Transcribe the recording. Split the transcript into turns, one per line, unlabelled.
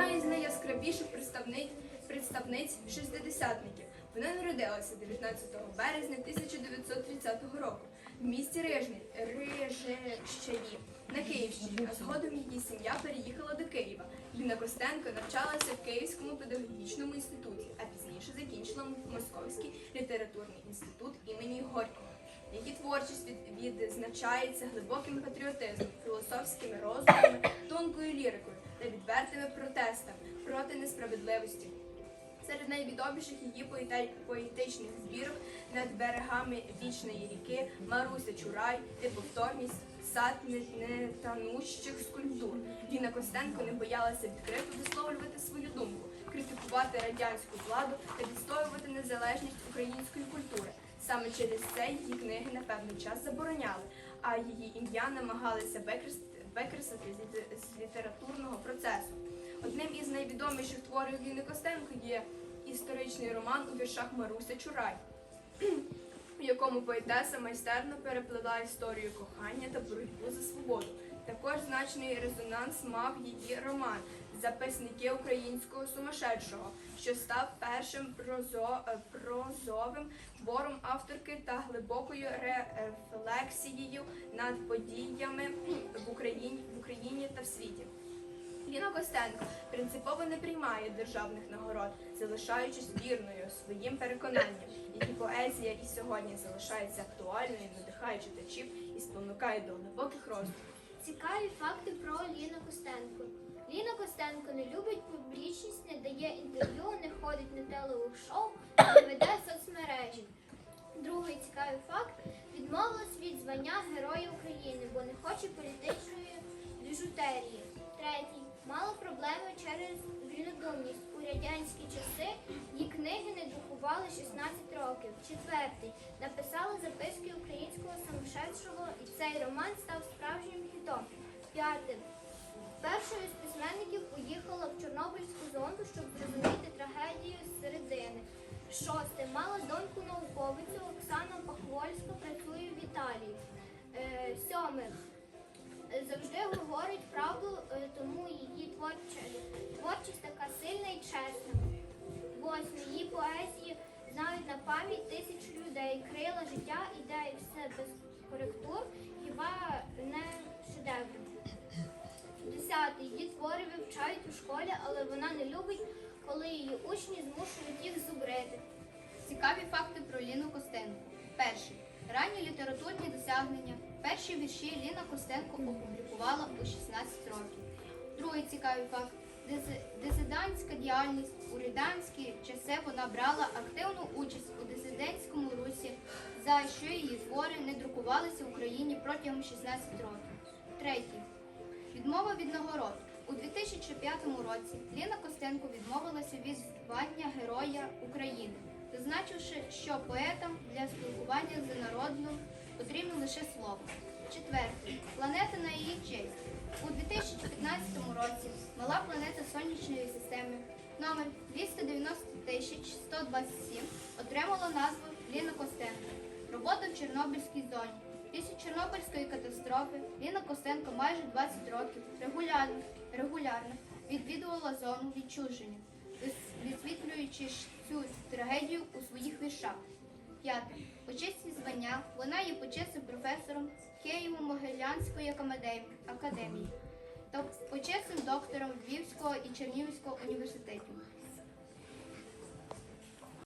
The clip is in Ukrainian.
одна із найяскравіших представниць, представниць шестидесятників. Вона народилася 19 березня 1930 року в місті Рижне, Рижещеві на Київщині, а згодом її сім'я переїхала до Києва. Ліна Костенко навчалася в Київському педагогічному інституті, а пізніше закінчила Московський літературний інститут імені Горького. Її творчість від- відзначається глибоким патріотизмом, філософськими роздумами, тонкою лірикою та відвертими протестами проти несправедливості. Серед найвідоміших її поетичних збірок над берегами вічної ріки Маруся Чурай, Неповторність, сад нетанущих скульптур. Ліна Костенко не боялася відкрито висловлювати свою думку, критикувати радянську владу та відстоювати незалежність української культури. Саме через це її книги на певний час забороняли, а її ім'я намагалися викреслити, викреслити з літературного процесу. Одним із найвідоміших творів Ліни Костенко є історичний роман у віршах Маруся Чурай, в якому поетеса майстерно переплела історію кохання та боротьбу за свободу. Також значний резонанс мав її роман Записники українського сумасшедшого, що став першим прозо, е, прозовим твором авторки та глибокою рефлексією над подіями в Україні, в Україні та в світі. Ліна Костенко принципово не приймає державних нагород, залишаючись вірною своїм переконанням. Її поезія і сьогодні залишається актуальною, надихає читачів і спонукає до глибоких роздумів.
Цікаві факти про Ліну Костенко. Ліна Костенко не любить публічність, не дає інтерв'ю, не ходить на телеу-шоу, не веде соцмережі. Другий цікавий факт відмовилась від звання Героя України, бо не хоче політичної біжутерії. Третій мала проблеми через вільнодумність. У радянські часи її книги не друкували 16 років. Четвертий написала записки українського самошедшого, і цей роман став справжнім хітом. П'яте. Першою з письменників поїхала в Чорнобильську зону, щоб зрозуміти трагедію середини. Шосте. Мала доньку науковицю Оксана Пахвольська, працює в Італії. Е, сьоме. Завжди говорить правду, творчість така сильна і чесна. Восьме. Її поезії знають на пам'ять тисяч людей. Крила життя, ідеї, все без коректур, хіба не шедевр. Десяте. Її твори вивчають у школі, але вона не любить, коли її учні змушують їх зубрити.
Цікаві факти про Ліну Костенко. Перший. Ранні літературні досягнення. Перші вірші Ліна Костенко опублікувала у 16 років. Другий цікавий факт. Дисидентська діяльність у радянські часи вона брала активну участь у дисидентському русі, за що її твори не друкувалися в Україні протягом 16 років. Третій. Відмова від нагород. У 2005 році Ліна Костенко відмовилася від звання Героя України, зазначивши, що поетам для спілкування з народом потрібно лише слово. Четвертий. Планета на її честь. У 2015 році мала планета Сонячної системи номер 290 127 отримала назву Ліна Костенко. Робота в Чорнобильській зоні. Після Чорнобильської катастрофи Ліна Костенко майже 20 років регулярно, регулярно відвідувала зону відчуження, висвітлюючи цю трагедію у своїх віршах. П'яте. Почесні звання. Вона є почесним професором Києво-Могилянської академії, почесним доктором Львівського і Чернігівського університетів.